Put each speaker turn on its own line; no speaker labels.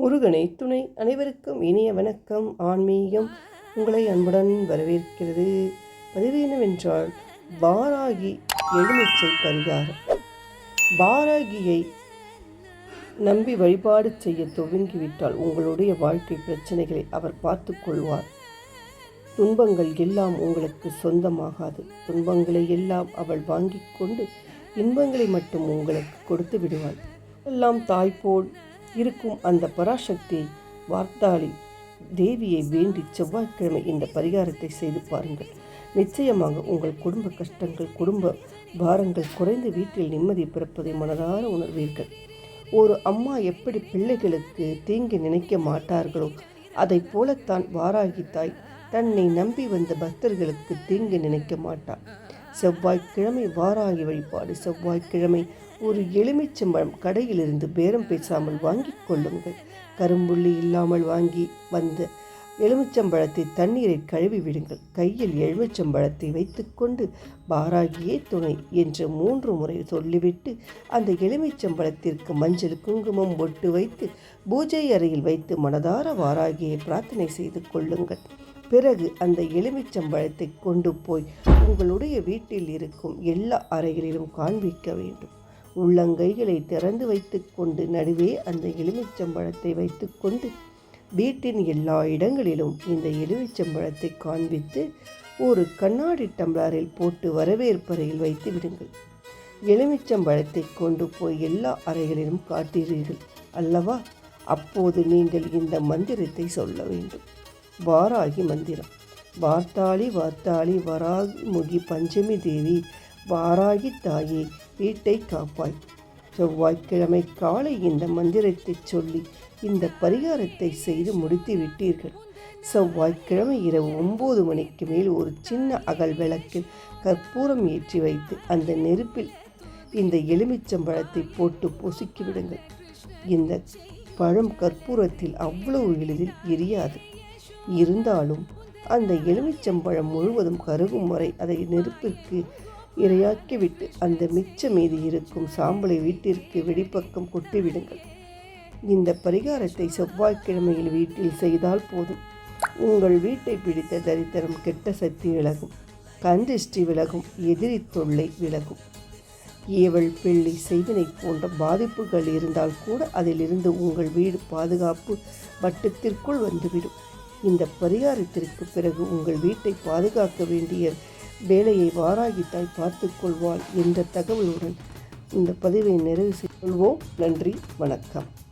முருகனை துணை அனைவருக்கும் இனிய வணக்கம். ஆன்மீகம் உங்களை அன்புடன் வரவேற்கிறது. பதிவு என்னவென்றால் பாராகி எலுமிச்சை பரிகாரம். பாராகியை நம்பி வழிபாடு செய்ய துவங்கிவிட்டால் உங்களுடைய வாழ்க்கை பிரச்சனைகளை அவர் பார்த்து கொள்வார். துன்பங்கள் எல்லாம் உங்களுக்கு சொந்தமாகாது. துன்பங்களை எல்லாம் அவள் வாங்கிக் கொண்டு இன்பங்களை மட்டும் உங்களுக்கு கொடுத்து விடுவாள். எல்லாம் தாய் போல் இருக்கும் அந்த பராசக்தி வார்த்தாளி தேவியை வேண்டி செவ்வாய்க்கிழமை இந்த பரிகாரத்தை செய்து பாருங்கள். நிச்சயமாக உங்கள் குடும்ப கஷ்டங்கள் குடும்ப பாரங்கள் குறைந்து வீட்டில் நிம்மதி பிறப்பதை மனதார உணர்வீர்கள். ஒரு அம்மா எப்படி பிள்ளைகளுக்கு தீங்கு நினைக்க மாட்டார்களோ அதைப் போலத்தான் வாராகி தாய் தன்னை நம்பி வந்த பக்தர்களுக்கு தீங்கு நினைக்க மாட்டார் செவ்வாய்க்கிழமை வாராகி வழிபாடு. செவ்வாய்க்கிழமை ஒரு எலுமிச்சம்பழம் கடையிலிருந்து பேரம் பேசாமல் வாங்கி கொள்ளுங்கள். கரும்புள்ளி இல்லாமல் வாங்கி வந்த எலுமிச்சம்பழத்தை தண்ணீரை கழுவி விடுங்கள். கையில் எலுமிச்சம்பழத்தை வைத்துக்கொண்டு பாராகியே துணை என்று மூன்று முறை சொல்லிவிட்டு அந்த எலுமிச்சம்பழத்திற்கு மஞ்சள் குங்குமம் ஒட்டு வைத்து பூஜை அறையில் வைத்து மனதார வாராகியை பிரார்த்தனை செய்து கொள்ளுங்கள். பிறகு அந்த எலுமிச்சம்பழத்தை கொண்டு போய் உங்களுடைய வீட்டில் இருக்கும் எல்லா அறைகளிலும் காண்பிக்க வேண்டும். உள்ளங்கைகளை திறந்து வைத்துக்கொண்டு நடுவே அந்த எலுமிச்சம்பழத்தை வைத்துக்கொண்டு வீட்டின் எல்லா இடங்களிலும் இந்த எலுமிச்சம்பழத்தை காண்பித்து ஒரு கண்ணாடி டம்ளரில் போட்டு வரவேற்பறையில் வைத்து விடுங்கள். எலுமிச்சம்பழத்தை கொண்டு போய் எல்லா அறைகளிலும் காட்டுகிறீர்கள் அல்லவா? அப்போது நீங்கள் இந்த மந்திரத்தை சொல்ல வேண்டும். வாராகி மந்திரம். வார்த்தாளி வார்த்தாளி வராகி முகி பஞ்சமி தேவி வாராகி தாயே வீட்டை காப்பாய். செவ்வாய்க்கிழமை காலை இந்த மந்திரத்தை சொல்லி இந்த பரிகாரத்தை செய்து முடித்து விட்டீர்கள். செவ்வாய்க்கிழமை இரவு ஒம்பது மணிக்கு மேல் ஒரு சின்ன அகல் விளக்கில் கற்பூரம் ஏற்றி வைத்து அந்த நெருப்பில் இந்த எலுமிச்சம்பழத்தை போட்டு பொசுக்கி விடுங்கள் இந்த பழம் கற்பூரத்தில் அவ்வளவு எளிதில் எரியாது. இருந்தாலும் அந்த எலுமிச்சம்பழம் முழுவதும் கருகும் வரை அதை நெருப்பிற்கு இரையாக்கிவிட்டு அந்த மிச்ச மீது இருக்கும் சாம்பலை வீட்டிற்கு வெடிப்பக்கம் கொட்டிவிடுங்கள். இந்த பரிகாரத்தை செவ்வாய்க்கிழமையில் வீட்டில் செய்தால் போதும். உங்கள் வீட்டை பிடித்த தரித்திரம் கெட்ட சக்தி விலகும். கந்திஷ்டி விலகும். எதிரி தொல்லை விலகும். ஏவல் பிள்ளை செய்வினை போன்ற பாதிப்புகள் இருந்தால் கூட அதிலிருந்து உங்கள் வீடு பாதுகாப்பு வட்டத்திற்குள் வந்துவிடும். இந்த பரிகாரத்திற்கு பிறகு உங்கள் வீட்டை பாதுகாக்க வேண்டிய வேலையை வாராகித்தாய் பார்த்து கொள்வாள் என்ற தகவலுடன் இந்த பதிவை நிறைவு செய்வோம் நன்றி வணக்கம்.